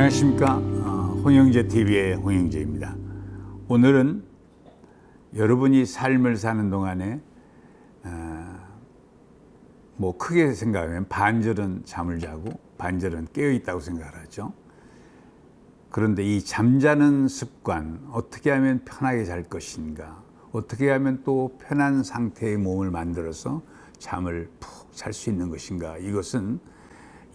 안녕하십니까 어, 홍영재 TV의 홍영재입니다. 오늘은 여러분이 삶을 사는 동안에 어, 뭐 크게 생각하면 반절은 잠을 자고 반절은 깨어 있다고 생각하죠. 그런데 이 잠자는 습관 어떻게 하면 편하게 잘 것인가? 어떻게 하면 또 편한 상태의 몸을 만들어서 잠을 푹 잘 수 있는 것인가? 이것은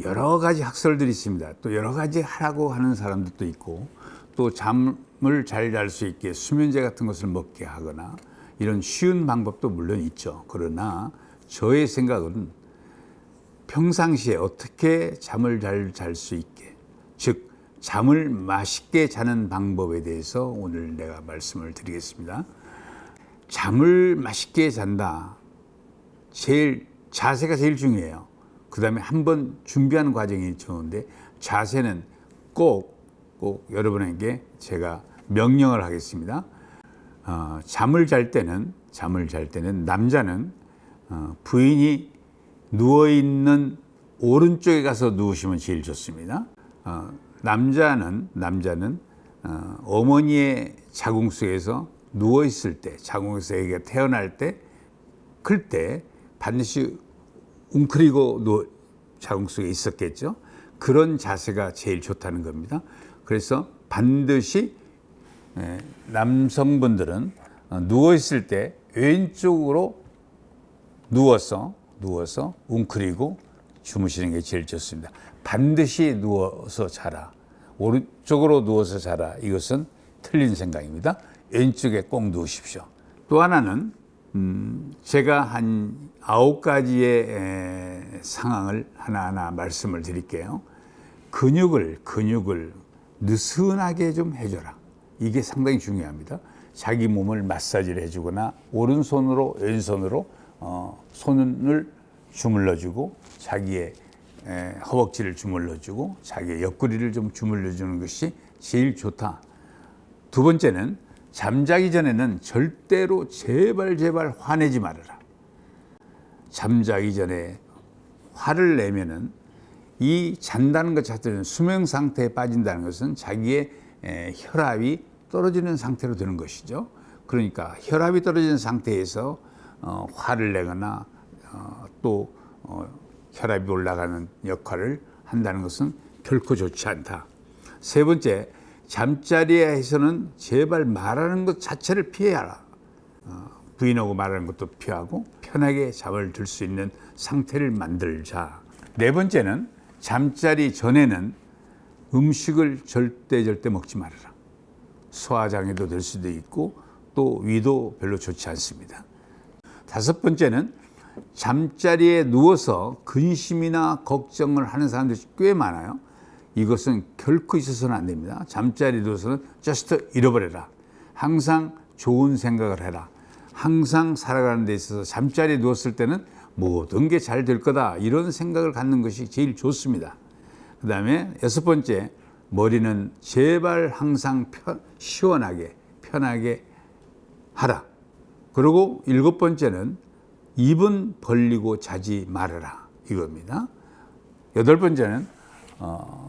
여러 가지 학설들이 있습니다. 또 여러 가지 하라고 하는 사람들도 있고 또 잠을 잘 잘 수 있게 수면제 같은 것을 먹게 하거나 이런 쉬운 방법도 물론 있죠. 그러나 저의 생각은 평상시에 어떻게 잠을 잘 잘 수 있게 즉 잠을 맛있게 자는 방법에 대해서 오늘 내가 말씀을 드리겠습니다. 잠을 맛있게 잔다. 제일 자세가 제일 중요해요. 그 다음에 한번 준비하는 과정이 좋은데 자세는 꼭, 꼭 여러분에게 제가 명령을 하겠습니다. 어, 잠을 잘 때는, 잠을 잘 때는 남자는 어, 부인이 누워있는 오른쪽에 가서 누우시면 제일 좋습니다. 어, 남자는, 남자는 어, 어머니의 자궁 속에서 누워있을 때, 자궁에서 애기가 태어날 때, 클 때 반드시 웅크리고 누워 자궁 속에 있었겠죠. 그런 자세가 제일 좋다는 겁니다. 그래서 반드시 예, 남성분들은 어, 누워 있을 때 왼쪽으로 누워서 누워서 웅크리고 주무시는 게 제일 좋습니다. 반드시 누워서 자라. 오른쪽으로 누워서 자라. 이것은 틀린 생각입니다. 왼쪽에 꼭 누우십시오. 또 하나는 음, 제가 한 아홉 가지의 에, 상황을 하나하나 말씀을 드릴게요. 근육을 근육을 느슨하게 좀 해줘라. 이게 상당히 중요합니다. 자기 몸을 마사지를 해주거나 오른손으로 왼손으로 어, 손을 주물러주고 자기의 에, 허벅지를 주물러주고 자기의 옆구리를 좀 주물러주는 것이 제일 좋다. 두 번째는 잠자기 전에는 절대로 제발 제발 화내지 말아라. 잠자기 전에 화를 내면은 이 잔다는 것 자체는 수면 상태에 빠진다는 것은 자기의 에, 혈압이 떨어지는 상태로 되는 것이죠. 그러니까 혈압이 떨어지는 상태에서 어, 화를 내거나 어, 또 어, 혈압이 올라가는 역할을 한다는 것은 결코 좋지 않다. 세 번째, 잠자리에서는 제발 말하는 것 자체를 피해라. 어, 부인하고 말하는 것도 피하고 편하게 잠을 들 수 있는 상태를 만들자. 네 번째는 잠자리 전에는 음식을 절대 절대 먹지 말아라. 소화장애도 될 수도 있고 또 위도 별로 좋지 않습니다. 다섯 번째는 잠자리에 누워서 근심이나 걱정을 하는 사람들이 꽤 많아요. 이것은 결코 있어서는 안 됩니다. 잠자리에 누워서는 just 잃어버려라. 항상 좋은 생각을 해라. 항상 살아가는 데 있어서 잠자리에 누웠을 때는 모든 게 잘 될 거다. 이런 생각을 갖는 것이 제일 좋습니다. 그 다음에 여섯 번째, 머리는 제발 항상 편, 시원하게, 편하게 하라. 그리고 일곱 번째는 입은 벌리고 자지 말아라. 이겁니다. 여덟 번째는, 어,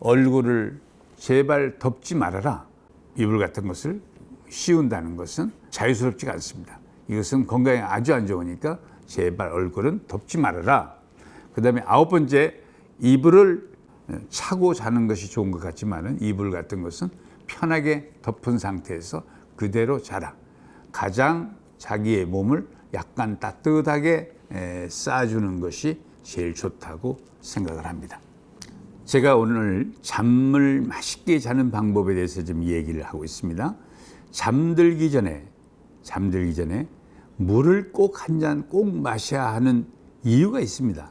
얼굴을 제발 덮지 말아라. 이불 같은 것을 씌운다는 것은 자유스럽지가 않습니다. 이것은 건강에 아주 안 좋으니까 제발 얼굴은 덮지 말아라. 그 다음에 아홉 번째, 이불을 차고 자는 것이 좋은 것 같지만은 이불 같은 것은 편하게 덮은 상태에서 그대로 자라. 가장 자기의 몸을 약간 따뜻하게 쌓아주는 것이 제일 좋다고 생각을 합니다. 제가 오늘 잠을 맛있게 자는 방법에 대해서 좀 얘기를 하고 있습니다. 잠들기 전에, 잠들기 전에 물을 꼭 한 잔 꼭 마셔야 하는 이유가 있습니다.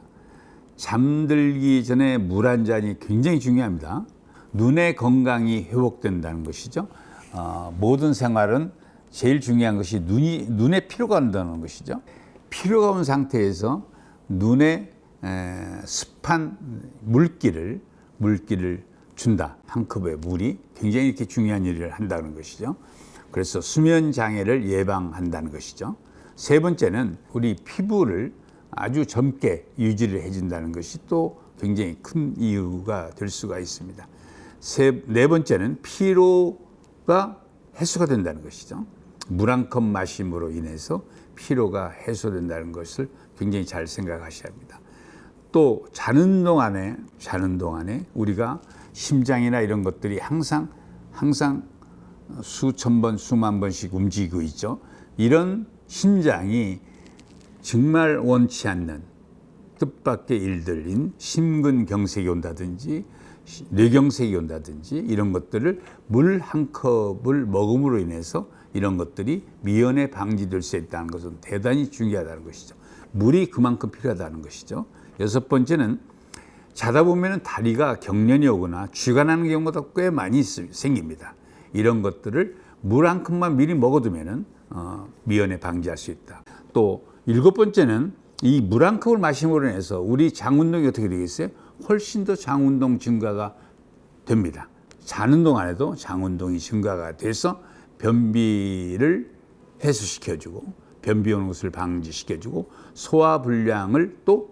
잠들기 전에 물 한 잔이 굉장히 중요합니다. 눈의 건강이 회복된다는 것이죠. 어, 모든 생활은 제일 중요한 것이 눈이 눈에 피로가 온다는 것이죠. 피로가 온 상태에서 눈에 에, 습한 물기를 물기를 준다. 한 컵의 물이 굉장히 이렇게 중요한 일을 한다는 것이죠. 그래서 수면 장애를 예방한다는 것이죠. 세 번째는 우리 피부를 아주 젊게 유지를 해준다는 것이 또 굉장히 큰 이유가 될 수가 있습니다. 세, 네 번째는 피로가 해소가 된다는 것이죠. 물 한 컵 마심으로 인해서 피로가 해소된다는 것을 굉장히 잘 생각하셔야 합니다. 또 자는 동안에 자는 동안에 우리가 심장이나 이런 것들이 항상 항상 수천 번 수만 번씩 움직이고 있죠. 이런 심장이 정말 원치 않는 뜻밖의 일들인 심근경색이 온다든지 뇌경색이 온다든지 이런 것들을 물 한 컵을 먹음으로 인해서 이런 것들이 미연에 방지될 수 있다는 것은 대단히 중요하다는 것이죠. 물이 그만큼 필요하다는 것이죠. 여섯 번째는 자다 보면 다리가 경련이 오거나 쥐가 나는 경우가 꽤 많이 있- 생깁니다. 이런 것들을 물 한 컵만 미리 먹어두면은 어, 미연에 방지할 수 있다. 또 일곱 번째는 이 물 한 컵을 마심으로 인해서 우리 장 운동이 어떻게 되겠어요? 훨씬 더 장 운동 증가가 됩니다. 자는 동안 에도 장 운동이 증가가 돼서 변비를 해소시켜주고 변비 오는 것을 방지시켜주고 소화 불량을 또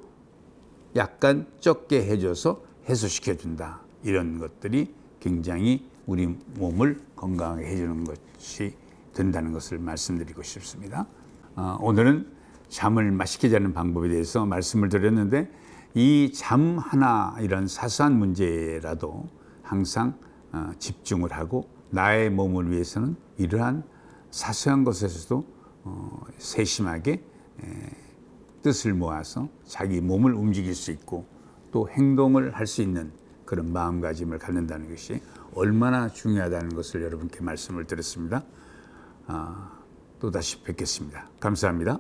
약간 적게 해줘서 해소시켜준다. 이런 것들이 굉장히 우리 몸을 건강하게 해주는 것이 된다는 것을 말씀드리고 싶습니다. 어, 오늘은 잠을 맛있게 자는 방법에 대해서 말씀을 드렸는데 이 잠 하나 이런 사소한 문제라도 항상 어, 집중을 하고 나의 몸을 위해서는 이러한 사소한 것에서도 어, 세심하게 에, 뜻을 모아서 자기 몸을 움직일 수 있고 또 행동을 할 수 있는 그런 마음가짐을 갖는다는 것이 얼마나 중요하다는 것을 여러분께 말씀을 드렸습니다. 아, 또 다시 뵙겠습니다. 감사합니다.